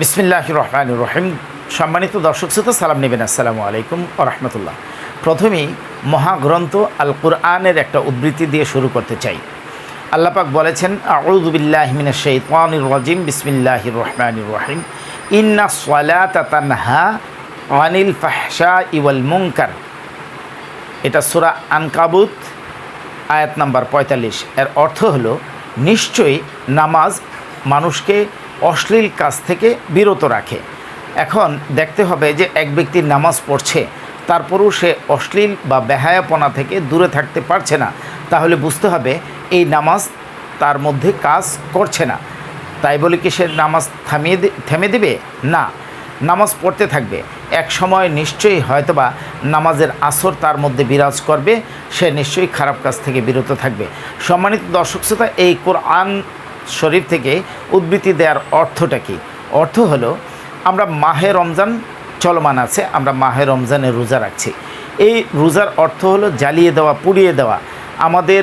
বিসমিল্লাহ রহমান রহিম সম্মানিত দর্শক শ্রোতা, সালাম নেবেন। আসসালামু আলাইকুম রহমতুল্লাহ। প্রথমেই মহাগ্রন্থ আল কুরআনের একটা উদ্ধৃতি দিয়ে শুরু করতে চাই। আল্লাপাক বলেছেন আউদুবিল্লাহমিন শৈতানির রাজিম বিসমিল্লাহ রহমান রহিম ইন্না সালাতা আনিল ফাহশা ইওয়াল মুনকার। এটা সুরা আনকাবুত, আয়াত নাম্বার পঁয়তাল্লিশ। এর অর্থ হলো, নিশ্চয়ই নামাজ মানুষকে অশ্লীল কাজ থেকে বিরত রাখে। এখন দেখতে হবে যে এক ব্যক্তির নামাজ পড়ছে, তারপরেও সে অশ্লীল বা বেহায়াপনা থেকে দূরে থাকতে পারছে না। তাহলে বুঝতে হবে, এই নামাজ তার মধ্যে কাজ করছে না। তাই বলে কি সে নামাজ থামিয়ে থেমে দেবে? না, নামাজ পড়তে থাকবে। এক সময় নিশ্চয়ই হয়তোবা নামাজের আসর তার মধ্যে বিরাজ করবে, সে নিশ্চয়ই খারাপ কাজ থেকে বিরত থাকবে। সম্মানিত দর্শক শ্রোতা, এই কোরআন শরীফ থেকে উদ্ধৃতি দেওয়ার অর্থটা কী? অর্থ হলো, আমরা মাহে রমজান চলমান আছে, আমরা মাহে রমজানে রোজা রাখছি। এই রোজার অর্থ হলো জ্বালিয়ে দেওয়া, পুড়িয়ে দেওয়া। আমাদের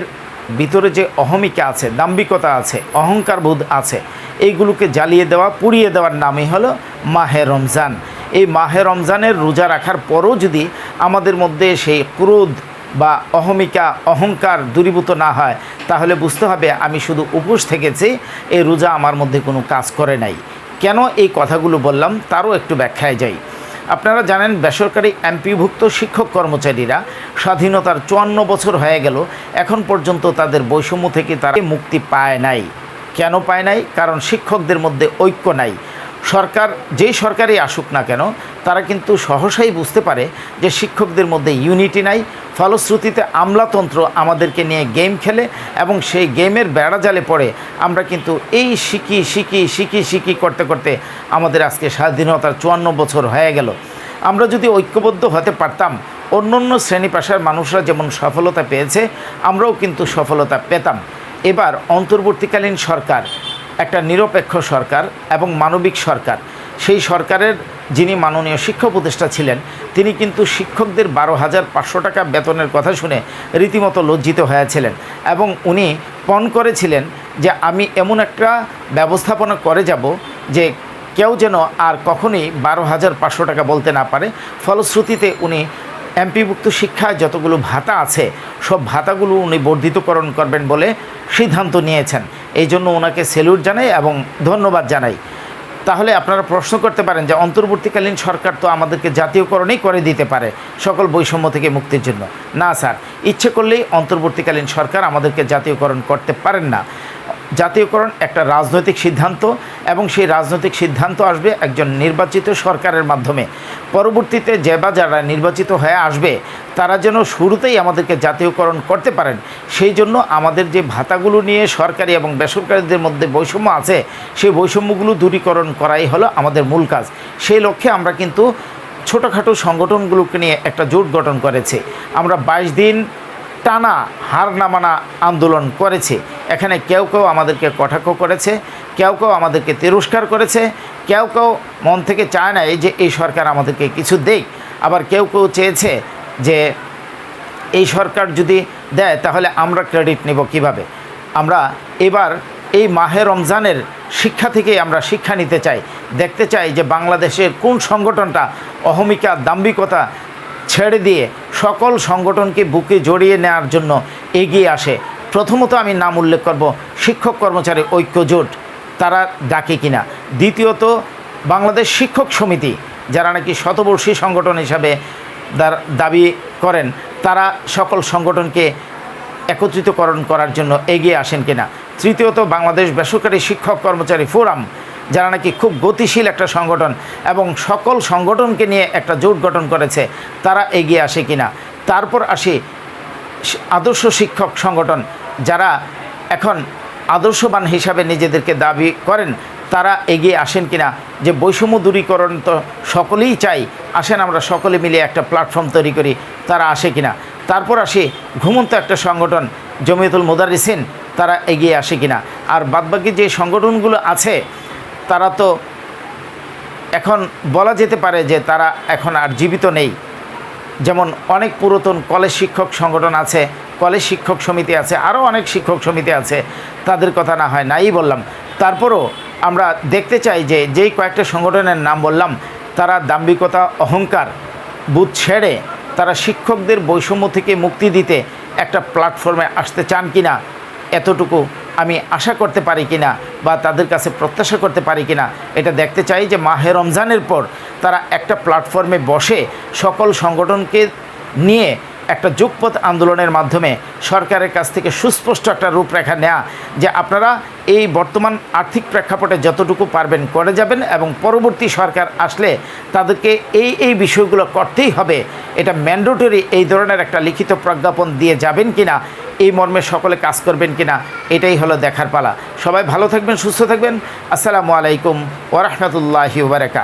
ভিতরে যে অহমিকা আছে, দাম্ভিকতা আছে, অহংকার বোধ আছে, এইগুলোকে জ্বালিয়ে দেওয়া, পুড়িয়ে দেওয়ার নামই হলো মাহে রমজান। এই মাহে রমজানের রোজা রাখার পরও যদি আমাদের মধ্যে সেই ক্রোধ বা অহমিকা, অহংকার দূরীভূত না হয়, তাহলে বুঝতে হবে আমি শুধু উপোস থেকেছি এই রোজা আমার মধ্যে কোনো কাজ করে নাই। কেন এই কথাগুলো বললাম? তারও একটু ব্যাখ্যায় যাই। আপনারা জানেন বেসরকারি এমপিভুক্ত শিক্ষক কর্মচারীরা স্বাধীনতার চুয়ান্ন বছর হয়ে গেল, এখন পর্যন্ত তাদের বৈষম্য থেকে তারা মুক্তি পায় নাই। কেন পায় নাই? কারণ শিক্ষকদের মধ্যে ঐক্য নাই। সরকার, যেই সরকারই আসুক না কেন, তারা কিন্তু সহসাই বুঝতে পারে যে শিক্ষকদের মধ্যে ইউনিটি নাই। ফলশ্রুতিতে আমলাতন্ত্র আমাদেরকে নিয়ে গেম খেলে এবং সেই গেমের বেড়া জালে পড়ে আমরা কিন্তু এই শিখি শিখি শিখি শিখি করতে করতে আমাদের আজকে স্বাধীনতার চুয়ান্ন বছর হয়ে গেল। আমরা যদি ঐক্যবদ্ধ হতে পারতাম অন্য অন্য শ্রেণি পেশার মানুষরা যেমন সফলতা পেয়েছে, আমরাও কিন্তু সফলতা পেতাম। এবার অন্তর্বর্তীকালীন সরকার একটা নিরপেক্ষ সরকার এবং মানবিক সরকার। সেই সরকারের যিনি মাননীয় শিক্ষা উপদেষ্টা ছিলেন, তিনি কিন্তু শিক্ষকদের বারো হাজার পাঁচশো টাকা বেতনের কথা শুনে রীতিমতো লজ্জিত হয়েছিলেন এবং উনি পণ করেছিলেন যে আমি এমন একটা ব্যবস্থাপনা করে যাব যে কেউ যেন আর কখনোই বারো হাজার পাঁচশো টাকা বলতে না পারে। ফলশ্রুতিতে উনি এমপিভুক্ত শিক্ষায় যতগুলো ভাতা আছে, সব ভাতাগুলো উনি বর্ধিতকরণ করবেন বলে সিদ্ধান্ত নিয়েছেন। এই জন্য ওনাকে সেলুট জানাই এবং ধন্যবাদ জানাই। তাহলে আপনারা প্রশ্ন করতে পারেন যে অন্তর্বর্তীকালীন সরকার তো আমাদেরকে জাতীয়করণেই করে দিতে পারে সকল বৈষম্য থেকে মুক্তির জন্য। না, স্যার। ইচ্ছে করলেই অন্তর্বর্তীকালীন সরকার আমাদেরকে জাতীয়করণ করতে পারেন না। জাতীয়করণ একটা রাজনৈতিক সিদ্ধান্ত এবং সেই রাজনৈতিক সিদ্ধান্ত আসবে একজন নির্বাচিত সরকারের মাধ্যমে। পরবর্তীতে যে বা যারা নির্বাচিত হয়ে আসবে, তারা যেন শুরুতেই আমাদেরকে জাতীয়করণ করতে পারেন। সেই জন্য আমাদের যে ভাতাগুলো নিয়ে সরকারি এবং বেসরকারিদের মধ্যে বৈষম্য আছে, সেই বৈষম্যগুলো দূরীকরণ করাই হলো আমাদের মূল কাজ। সেই লক্ষ্যে আমরা কিন্তু ছোটোখাটো সংগঠনগুলোকে নিয়ে একটা জোট গঠন করেছে। আমরা বাইশ দিন টানা হার নামানা আন্দোলন করেছে। এখানে কেউ কেউ আমাদেরকে কটাক্ষ করেছে, কেউ কেউ আমাদেরকে তিরস্কার করেছে, কেউ কেউ মন থেকে চায় না এই যে এই সরকার আমাদেরকে কিছু দেয় আবার কেউ কেউ চেয়েছে যে এই সরকার যদি দেয় তাহলে আমরা ক্রেডিট নেব কীভাবে? আমরা এবার এই মাহে রমজানের শিক্ষা থেকে আমরা শিক্ষা নিতে চাই। দেখতে চাই যে বাংলাদেশের কোন সংগঠনটা অহমিকা দাম্ভিকতা ছেড়ে দিয়ে সকল সংগঠনকে বুকে জড়িয়ে নেওয়ার জন্য এগিয়ে আসে। প্রথমত আমি নাম উল্লেখ করব, শিক্ষক কর্মচারী ঐক্য জোট। তারা ডাকে কিনা? দ্বিতীয়ত, বাংলাদেশ শিক্ষক সমিতি, যারা নাকি শতবর্ষী সংগঠন হিসাবে দাবি করেন, তারা সকল সংগঠনকে একত্রিতকরণ করার জন্য এগিয়ে আসেন কিনা? তৃতীয়ত, বাংলাদেশ বেসরকারি শিক্ষক কর্মচারী ফোরাম যারা নাকি খুব গতিশীল একটা সংগঠন এবং সকল সংগঠনকে নিয়ে একটা জোট গঠন করেছে, তারা এগিয়ে আসে কিনা? তারপর আসি আদর্শ শিক্ষক সংগঠন। যারা এখন আদর্শবান হিসাবে নিজেদেরকে দাবি করেন, তারা এগিয়ে আসেন কিনা? যে বৈষম্য দূরীকরণ তো সকলেই চাই, আসেন আমরা সকলে মিলে একটা প্ল্যাটফর্ম তৈরি করি, তারা আসে কিনা? তারপর আসি ঘুমন্ত একটা সংগঠন, জমিয়তুল মুদারিসিন তারা এগিয়ে আসে কিনা? আর বাদবাকি যে সংগঠনগুলো আছে তারা তো এখন বলা যেতে পারে যে তারা এখন আর জীবিত নেই। যেমন অনেক পুরাতন কলেজ শিক্ষক সংগঠন আছে, কলেজ শিক্ষক সমিতি আছে আরও অনেক শিক্ষক সমিতি আছে, তাদের কথা না হয় নাই বললাম। তারপরও আমরা দেখতে চাই যে যেই কয়েকটা সংগঠনের নাম বললাম, তারা দাম্ভিকতা, অহংকার, বুথ ছেড়ে তারা শিক্ষকদের বৈষম্য থেকে মুক্তি দিতে একটা প্ল্যাটফর্মে আসতে চান কিনা, এতটুকু আমি আশা করতে পারি কি না বা তাদের কাছে প্রত্যাশা করতে পারি কি না এটা দেখতে চাই যে মাহে রমজানের পর তারা একটা প্ল্যাটফর্মে বসে সকল সংগঠনকে নিয়ে একটা যুগপথ আন্দোলনের মাধ্যমে সরকারের কাছ থেকে সুস্পষ্ট একটা রূপরেখা নেওয়া যে আপনারা এই বর্তমান আর্থিক প্রেক্ষাপটে যতটুকু পারবেন করে যাবেন এবং পরবর্তী সরকার আসলে তাদেরকে এই এই বিষয়গুলো করতেই হবে। এটা ম্যান্ডেটরি এই ধরনের একটা লিখিত প্রজ্ঞাপন দিয়ে যাবেন কিনা, এই মর্মে সকলে কাজ করবেন কিনা, এটাই হলো দেখার পালা। সবাই ভালো থাকবেন, সুস্থ থাকবেন। আসসালামু আলাইকুম ওরহমতুল্লাহি ওবরাকা